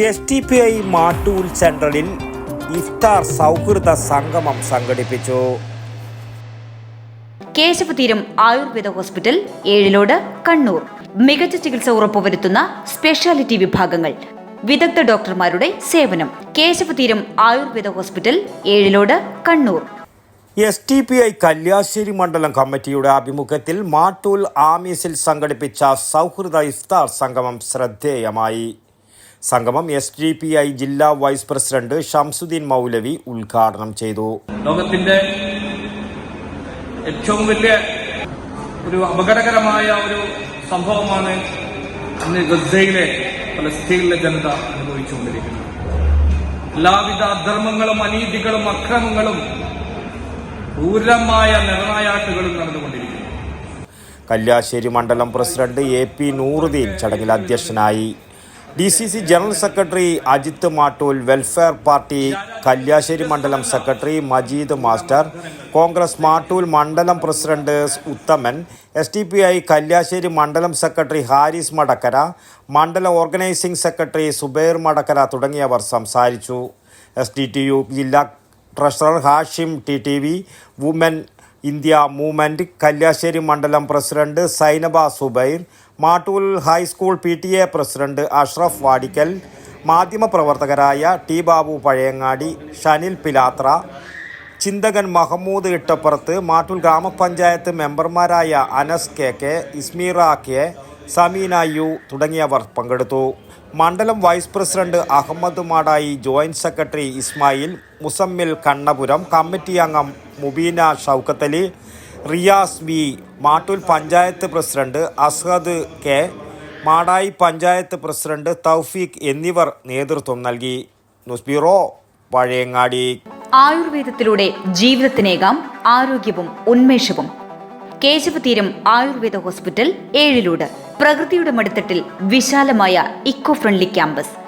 S T P I Mattool സെൻട്രലിൽ ഇഫ്താർ സൗഹൃദ സംഗമം സംഘടിപ്പിച്ചു കേശവതീരം ആയുർവേദ ഹോസ്പിറ്റൽ ഏഴിലോട് കണ്ണൂർ മികച്ച ചികിത്സ ഉറപ്പുവരുത്തുന്ന സ്പെഷ്യാലിറ്റി വിഭാഗങ്ങൾ. വിദഗ്ധ ഡോക്ടർമാരുടെ സേവനം. Keshavatheeram Ayurveda hospital Ezhilode Kannur S T P I Kalliasseri മണ്ഡലം കമ്മിറ്റിയുടെ ആഭിമുഖ്യത്തിൽ മാട്ടൂൽ ആമീസിൽ സംഘടിപ്പിച്ച സൗഹൃദ ഇഫ്താർ സംഗമം ശ്രദ്ധേയമായി. സംഗമം എസ് ഡി പി ഐ ജില്ലാ വൈസ് പ്രസിഡന്റ് ഷംസുദ്ദീൻ മൗലവി ഉദ്ഘാടനം ചെയ്തു. ലോകത്തിന്റെ ഏറ്റവും വലിയ ഒരു അപകടകരമായ ഒരു സംഭവമാണ് ഇന്ന് ഗസയിലെ ഫലസ്തീനിലെ ജനത അനുഭവിച്ചുകൊണ്ടിരിക്കുന്നത്. എല്ലാവിധ അധർമ്മങ്ങളും അനീതികളും അക്രമങ്ങളും ക്രൂരമായ നിർണായാട്ടുകളും നടന്നുകൊണ്ടിരിക്കുന്നു. കല്യാശ്ശേരി മണ്ഡലം പ്രസിഡന്റ് എ പി നൂറുദ്ദീൻ ചടങ്ങിൽ അധ്യക്ഷനായി. D C C general secretary Ajith Mattool welfare party Kalliasseri മണ്ഡലം secretary Majeed master Congress Mattool മണ്ഡലം president Uthaman S T P I Kalliasseri മണ്ഡലം സെക്രട്ടറി ഹാരിസ് മടക്കര മണ്ഡല ഓർഗനൈസിംഗ് സെക്രട്ടറി സുബൈർ മടക്കര തുടങ്ങിയവർ സംസാരിച്ചു. എസ് ടി യു ജില്ലാ treasurer Hashim T T V women India movement Kalliasseri മണ്ഡലം president Zainaba Zubair Mattool high school P T A president Ashraf Vadikkal മാധ്യമപ്രവർത്തകരായ T Babu Pazhayangadi Shanil Pilathra ചിന്തകൻ മഹമ്മൂദ് ഇട്ടപ്പുറത്ത് മാട്ടൂൽ ഗ്രാമപഞ്ചായത്ത് മെമ്പർമാരായ Anas K K Ismeera K Sameena U തുടങ്ങിയവർ പങ്കെടുത്തു. മണ്ഡലം vice president Ahammed Madayi joint secretary Ismail Muzammil Kannapuram committee അംഗം Mubeena Shoukathali Riyas B Mattool panchayat president Ashad K Madayi panchayat president Thoufeeq എന്നിവർ നേതൃത്വം നൽകി. ന്യൂസ് ബ്യൂറോ പഴയങ്ങാടി ആയുർവേദത്തിലൂടെ ജീവിതത്തിനേകാം ആരോഗ്യവും ഉന്മേഷവും. കേശവതീരം ആയുർവേദ ഹോസ്പിറ്റൽ ഏഴിലൂട്. പ്രകൃതിയുടെ മടിത്തട്ടിൽ വിശാലമായ ഇക്കോ ഫ്രണ്ട്ലി ക്യാമ്പസ്.